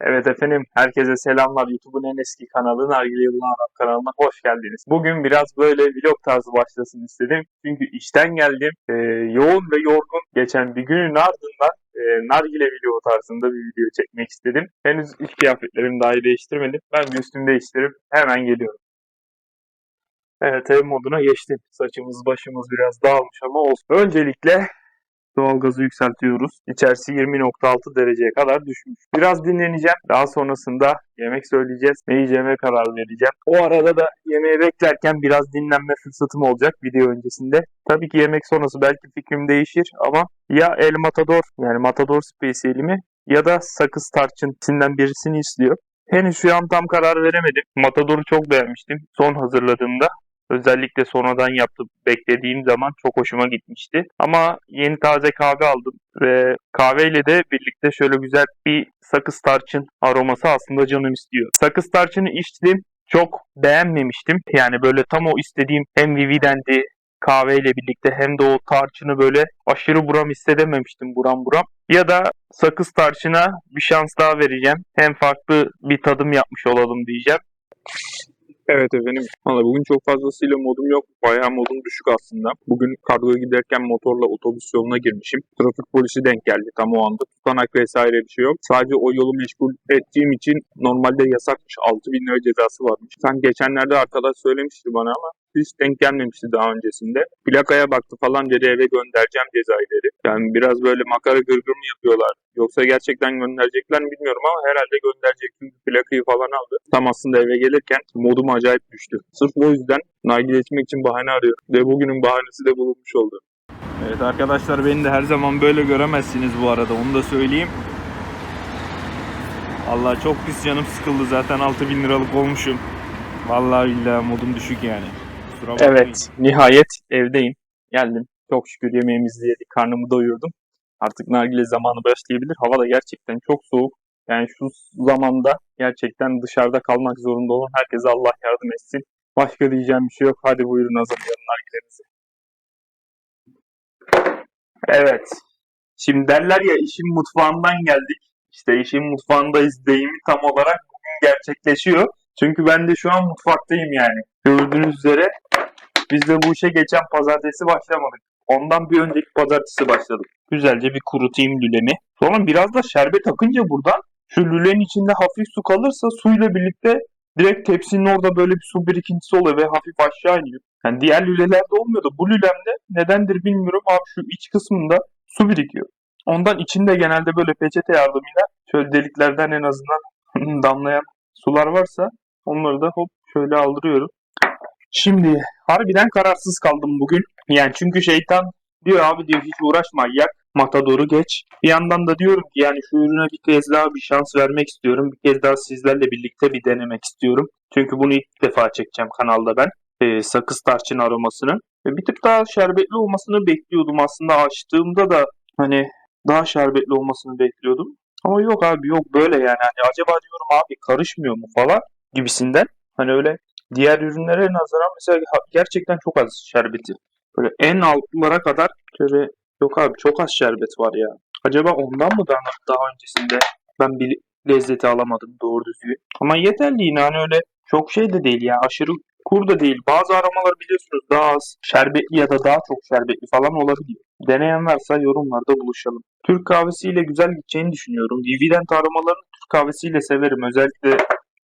Evet efendim, herkese selamlar. YouTube'un en eski kanalı Nargile Yılın kanalına hoş geldiniz. Bugün biraz böyle vlog tarzı başlasın istedim. Çünkü işten geldim. Ee, yoğun ve yorgun geçen bir günün ardından e, nargile video tarzında bir video çekmek istedim. Henüz iş kıyafetlerimi dahi değiştirmedim. Ben bir üstümü değiştirip hemen geliyorum. Evet ev moduna geçtim. Saçımız başımız biraz dağılmış ama olsun. Öncelikle Doğalgazı yükseltiyoruz. İçerisi 20.6 dereceye kadar düşmüş. Biraz dinleneceğim. Daha sonrasında yemek söyleyeceğiz. Ne yiyeceğime karar vereceğim. O arada da yemeği beklerken biraz dinlenme fırsatım olacak video öncesinde. Tabii ki yemek sonrası belki fikrim değişir ama ya El Matador yani Matador spesiyelimi ya da sakız tarçın ikisinden birisini istiyor. Henüz şu an tam karar veremedim. Matador'u çok beğenmiştim son hazırladığımda. Özellikle sonradan yaptım beklediğim zaman çok hoşuma gitmişti. Ama yeni taze kahve aldım ve kahveyle de birlikte şöyle güzel bir sakız tarçın aroması aslında canım istiyor. Sakız tarçını içtim. Çok beğenmemiştim. Yani böyle tam o istediğim hem Vivi'dendi kahveyle birlikte hem de o tarçını böyle aşırı buram hissedememiştim buram buram. Ya da sakız tarçına bir şans daha vereceğim. Hem farklı bir tadım yapmış olalım diyeceğim. Evet efendim. Valla bugün çok fazlasıyla modum yok. Bayağı modum düşük aslında. Bugün kargoya giderken motorla otobüs yoluna girmişim. Trafik polisi denk geldi tam o anda. Tutanak vesaire bir şey yok. Sadece o yolu meşgul ettiğim için normalde yasakmış. 6 bin lira cezası varmış. Sen geçenlerde arkadaş söylemişti bana ama hiç denk gelmemişti daha öncesinde. Plakaya baktı falan dedi eve göndereceğim cezayı dedi. Yani biraz böyle makara gırgır mı yapıyorlar? Yoksa gerçekten gönderecekler mi bilmiyorum ama herhalde gönderecek çünkü plakayı falan aldı. Tam aslında eve gelirken modum acayip düştü. Sırf o yüzden nargile içmek için bahane arıyor. Ve bugünün bahanesi de bulunmuş oldu. Evet arkadaşlar beni de her zaman böyle göremezsiniz bu arada onu da söyleyeyim. Allah çok pis canım sıkıldı zaten 6000 liralık olmuşum. Vallahi billahi modum düşük yani. Kusura. Evet nihayet evdeyim. Geldim. Çok şükür yemeğimizi yedik. Karnımı doyurdum. Artık nargile zamanı başlayabilir. Hava da gerçekten çok soğuk. Yani şu zamanda gerçekten dışarıda kalmak zorunda olan herkese Allah yardım etsin. Başka diyeceğim bir şey yok. Hadi buyurun hazırlayalım nargilenizi. Evet. Şimdi derler ya işin mutfağından geldik. İşte işin mutfağındayız deyimi tam olarak bugün gerçekleşiyor. Çünkü ben de şu an mutfaktayım yani. Gördüğünüz üzere biz de bu işe geçen pazartesi başlamadık. Ondan bir önceki pazartesi başladık. Güzelce bir kurutayım lülemi. Sonra biraz da şerbet akınca buradan şu lülenin içinde hafif su kalırsa suyla birlikte direkt tepsinin orada böyle bir su birikintisi oluyor ve hafif aşağı iniyor. Yani diğer lülelerde olmuyordu. Bu lülemde nedendir bilmiyorum abi şu iç kısmında su birikiyor. Ondan içinde genelde böyle peçete yardımıyla şöyle deliklerden en azından damlayan sular varsa onları da hop şöyle aldırıyorum. Şimdi harbiden kararsız kaldım bugün. Yani çünkü şeytan diyor abi diyor hiç uğraşma yak matadoru geç. Bir yandan da diyorum ki yani şu ürüne bir kez daha bir şans vermek istiyorum. Bir kez daha sizlerle birlikte bir denemek istiyorum. Çünkü bunu ilk defa çekeceğim kanalda ben. Ee, sakız tarçın aromasını. Ve bir tık daha şerbetli olmasını bekliyordum aslında açtığımda da hani daha şerbetli olmasını bekliyordum. Ama yok abi yok böyle yani. Hani acaba diyorum abi karışmıyor mu falan gibisinden. Hani öyle diğer ürünlere nazaran mesela gerçekten çok az şerbeti. Böyle en altlara kadar şöyle yok abi çok az şerbet var ya. Acaba ondan mı daha, daha öncesinde ben bir lezzeti alamadım doğru düzgün. Ama yeterli yine hani öyle çok şey de değil ya aşırı kur da değil. Bazı aromalar biliyorsunuz daha az şerbetli ya da daha çok şerbetli falan olabiliyor. Deneyen varsa yorumlarda buluşalım. Türk kahvesiyle güzel gideceğini düşünüyorum. Vivident aromalarını Türk kahvesiyle severim. Özellikle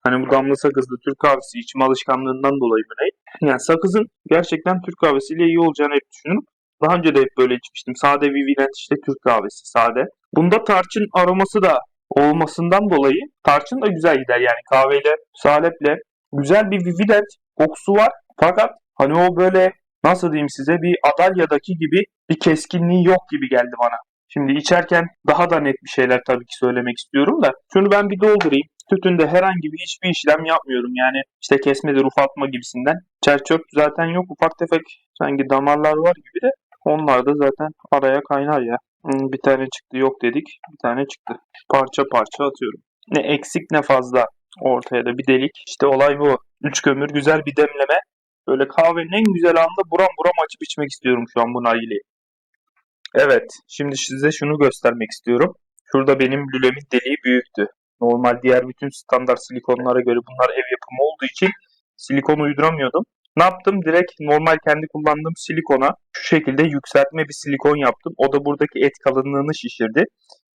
hani bu damla sakızlı Türk kahvesi içme alışkanlığından dolayı mı ne? Yani sakızın gerçekten Türk kahvesiyle iyi olacağını hep düşünürüm. Daha önce de hep böyle içmiştim. Sade Vivident işte Türk kahvesi sade. Bunda tarçın aroması da olmasından dolayı tarçın da güzel gider yani kahveyle, saleple. Güzel bir Vivident kokusu var. Fakat hani o böyle nasıl diyeyim size bir Adalya'daki gibi bir keskinliği yok gibi geldi bana. Şimdi içerken daha da net bir şeyler tabii ki söylemek istiyorum da şunu ben bir doldurayım. Tütünde herhangi bir hiçbir işlem yapmıyorum yani işte kesmedir ufaltma gibisinden. Çerçöp zaten yok ufak tefek sanki damarlar var gibi de onlar da zaten araya kaynar ya. Hmm, Bir tane çıktı yok dedik bir tane çıktı. Parça parça atıyorum. Ne eksik ne fazla ortaya da bir delik. İşte olay bu. Üç kömür güzel bir demleme. Böyle kahvenin en güzel anında buram buram açıp içmek istiyorum şu an bu nargileyi. Evet, şimdi size şunu göstermek istiyorum. Şurada benim lülemin deliği büyüktü. Normal diğer bütün standart silikonlara göre bunlar ev yapımı olduğu için silikon uyduramıyordum. Ne yaptım? Direkt normal kendi kullandığım silikona şu şekilde yükseltme bir silikon yaptım. O da buradaki et kalınlığını şişirdi.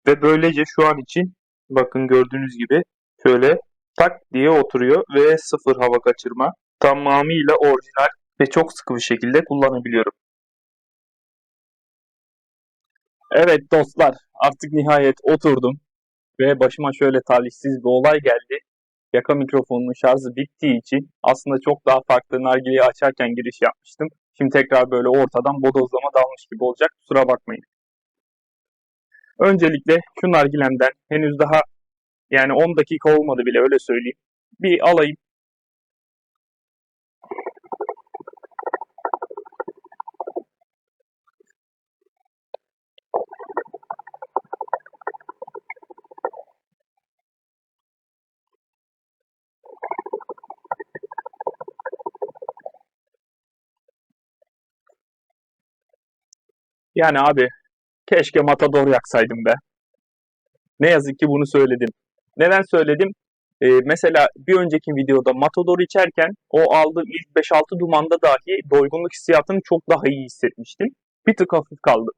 Ve böylece şu an için bakın gördüğünüz gibi şöyle tak diye oturuyor ve sıfır hava kaçırma. Tamamıyla orijinal ve çok sıkı bir şekilde kullanabiliyorum. Evet dostlar artık nihayet oturdum ve başıma şöyle talihsiz bir olay geldi. Yaka mikrofonunun şarjı bittiği için aslında çok daha farklı nargileyi açarken giriş yapmıştım. Şimdi tekrar böyle ortadan bodozlama dalmış gibi olacak. Kusura bakmayın. Öncelikle şu nargilemden henüz daha yani 10 dakika olmadı bile öyle söyleyeyim. Bir alayım. Yani abi keşke Matador yaksaydım be. Ne yazık ki bunu söyledim. Neden söyledim? Ee, mesela bir önceki videoda Matador içerken o aldığım ilk 5-6 dumanda dahi doygunluk hissiyatını çok daha iyi hissetmiştim. Bir tık hafif kaldı.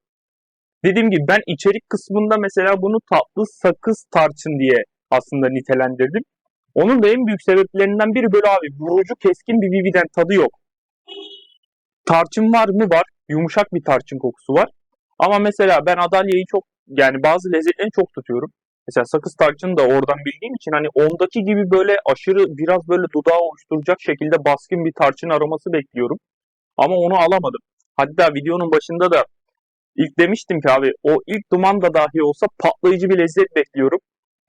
Dediğim gibi ben içerik kısmında mesela bunu tatlı sakız tarçın diye aslında nitelendirdim. Onun da en büyük sebeplerinden biri böyle abi vurucu keskin bir Vivi'den tadı yok. Tarçın var mı? Var. Yumuşak bir tarçın kokusu var. Ama mesela ben Adalya'yı çok yani bazı lezzetlerini çok tutuyorum. Mesela sakız tarçını da oradan bildiğim için hani ondaki gibi böyle aşırı biraz böyle dudağı oluşturacak şekilde baskın bir tarçın aroması bekliyorum. Ama onu alamadım. Hatta videonun başında da ilk demiştim ki abi o ilk duman da dahi olsa patlayıcı bir lezzet bekliyorum.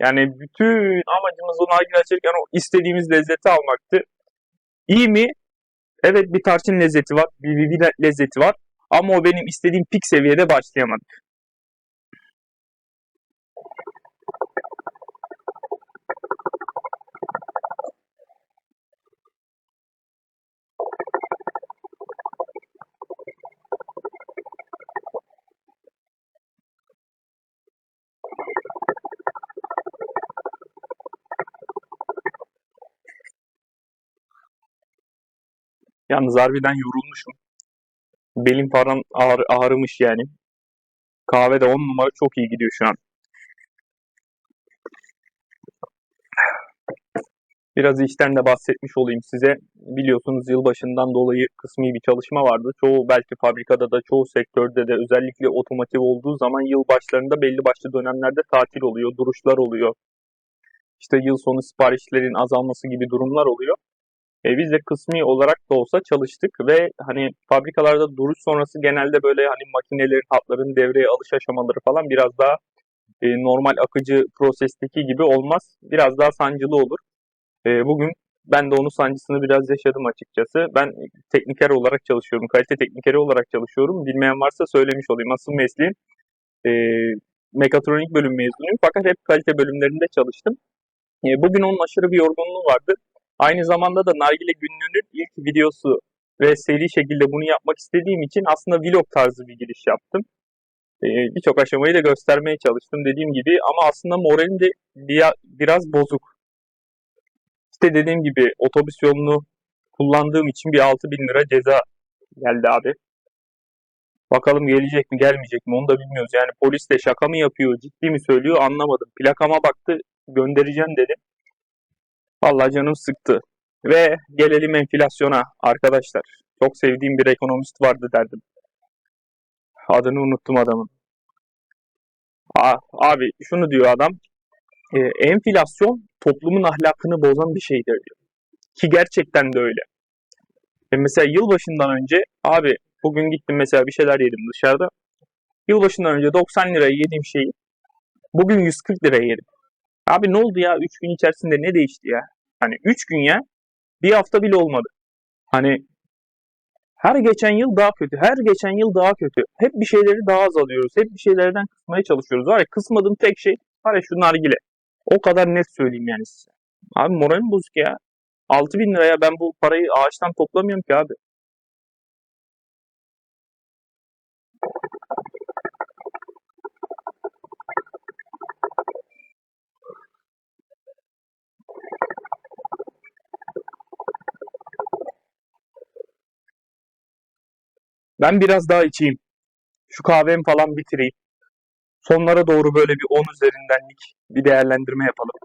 Yani bütün amacımız o nargile açarken o istediğimiz lezzeti almaktı. İyi mi? Evet bir tarçın lezzeti var, bir vivi lezzeti var. Ama o benim istediğim pik seviyede başlayamadı. Yalnız harbiden yorulmuşum. Belim falan ağrı, ağrımış yani. Kahve de 10 numara çok iyi gidiyor şu an. Biraz işten de bahsetmiş olayım size. Biliyorsunuz yılbaşından dolayı kısmi bir çalışma vardı. Çoğu belki fabrikada da çoğu sektörde de özellikle otomotiv olduğu zaman yıl başlarında belli başlı dönemlerde tatil oluyor, duruşlar oluyor. İşte yıl sonu siparişlerin azalması gibi durumlar oluyor. E, biz de kısmi olarak da olsa çalıştık ve hani fabrikalarda duruş sonrası genelde böyle hani makinelerin, hatların devreye alış aşamaları falan biraz daha e, normal akıcı prosesteki gibi olmaz. Biraz daha sancılı olur. E, bugün ben de onun sancısını biraz yaşadım açıkçası. Ben tekniker olarak çalışıyorum, kalite teknikeri olarak çalışıyorum. Bilmeyen varsa söylemiş olayım. Asıl mesleğim e, mekatronik bölüm mezunuyum fakat hep kalite bölümlerinde çalıştım. E, bugün onun aşırı bir yorgunluğu vardı. Aynı zamanda da Nargile Günlüğü'nün ilk videosu ve seri şekilde bunu yapmak istediğim için aslında vlog tarzı bir giriş yaptım. Ee, Birçok aşamayı da göstermeye çalıştım dediğim gibi ama aslında moralim de biraz bozuk. İşte dediğim gibi otobüs yolunu kullandığım için bir 6000 lira ceza geldi abi. Bakalım gelecek mi gelmeyecek mi onu da bilmiyoruz. Yani polis de şaka mı yapıyor ciddi mi söylüyor anlamadım. Plakama baktı göndereceğim dedi. Vallahi canım sıktı. Ve gelelim enflasyona arkadaşlar. Çok sevdiğim bir ekonomist vardı derdim. Adını unuttum adamın. Aa, abi şunu diyor adam. E, enflasyon toplumun ahlakını bozan bir şeydir diyor. Ki gerçekten de öyle. E mesela yılbaşından önce abi bugün gittim mesela bir şeyler yedim dışarıda. Yılbaşından önce 90 liraya yediğim şeyi bugün 140 liraya yedim. Abi ne oldu ya 3 gün içerisinde ne değişti ya? Hani 3 gün ya bir hafta bile olmadı. Hani her geçen yıl daha kötü, her geçen yıl daha kötü. Hep bir şeyleri daha az alıyoruz. Hep bir şeylerden kısmaya çalışıyoruz. Var ya kısmadığım tek şey var ya şu nargile. O kadar net söyleyeyim yani size. Abi moralim bozuk ya. 6 bin liraya ben bu parayı ağaçtan toplamıyorum ki abi. Ben biraz daha içeyim. Şu kahvemi falan bitireyim. Sonlara doğru böyle bir 10 üzerindenlik bir değerlendirme yapalım.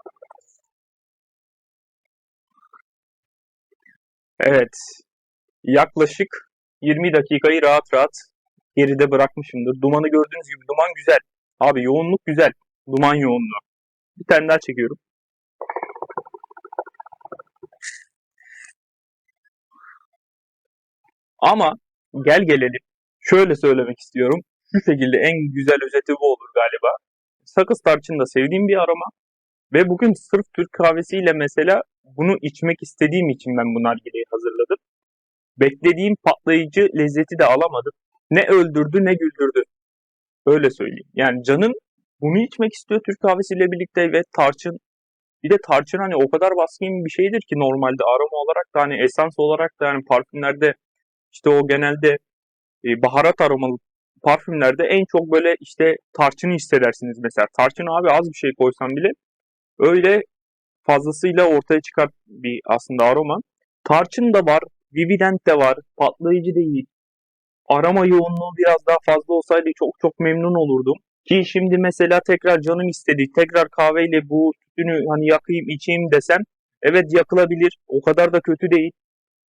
Evet. Yaklaşık 20 dakikayı rahat rahat geride bırakmışımdır. Dumanı gördüğünüz gibi duman güzel. Abi yoğunluk güzel. Duman yoğunluğu. Bir tane daha çekiyorum. Ama gel gelelim. Şöyle söylemek istiyorum. Şu şekilde en güzel özeti bu olur galiba. Sakız tarçın da sevdiğim bir aroma. Ve bugün sırf Türk kahvesiyle mesela bunu içmek istediğim için ben bu nargileyi hazırladım. Beklediğim patlayıcı lezzeti de alamadım. Ne öldürdü ne güldürdü. Öyle söyleyeyim. Yani canım bunu içmek istiyor Türk kahvesiyle birlikte ve tarçın. Bir de tarçın hani o kadar baskın bir şeydir ki normalde aroma olarak da hani esans olarak da yani parfümlerde işte o genelde e, baharat aromalı parfümlerde en çok böyle işte tarçını hissedersiniz mesela. Tarçın abi az bir şey koysan bile öyle fazlasıyla ortaya çıkar bir aslında aroma. Tarçın da var, Vivident de var, patlayıcı değil. Arama yoğunluğu biraz daha fazla olsaydı çok çok memnun olurdum. Ki şimdi mesela tekrar canım istedi, tekrar kahveyle bu tütünü hani yakayım içeyim desem evet yakılabilir. O kadar da kötü değil.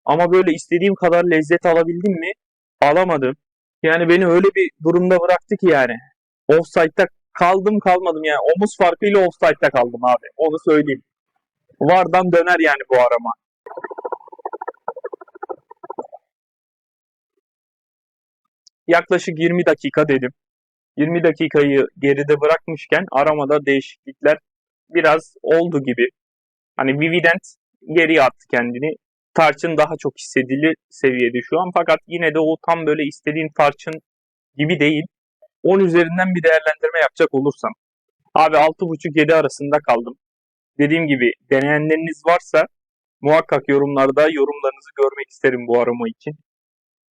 Ama böyle istediğim kadar lezzet alabildim mi? Alamadım. Yani beni öyle bir durumda bıraktı ki yani. Offside'da kaldım kalmadım yani. Omuz farkıyla offside'da kaldım abi. Onu söyleyeyim. Vardan döner yani bu arama. Yaklaşık 20 dakika dedim. 20 dakikayı geride bırakmışken aramada değişiklikler biraz oldu gibi. Hani Vivident geriye attı kendini. Tarçın daha çok hissedilir seviyede şu an fakat yine de o tam böyle istediğim tarçın gibi değil. 10 üzerinden bir değerlendirme yapacak olursam. Abi 6.5-7 arasında kaldım. Dediğim gibi deneyenleriniz varsa muhakkak yorumlarda yorumlarınızı görmek isterim bu arama için.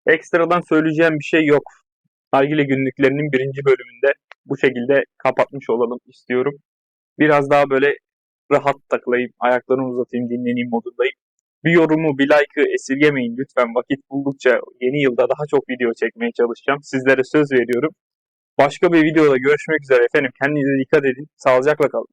Ekstradan söyleyeceğim bir şey yok. Nargile günlüklerinin birinci bölümünde bu şekilde kapatmış olalım istiyorum. Biraz daha böyle rahat takılayım, ayaklarımı uzatayım, dinleneyim modundayım. Bir yorumu, bir like'ı esirgemeyin lütfen. Vakit buldukça yeni yılda daha çok video çekmeye çalışacağım. Sizlere söz veriyorum. Başka bir videoda görüşmek üzere efendim. Kendinize dikkat edin. Sağlıcakla kalın.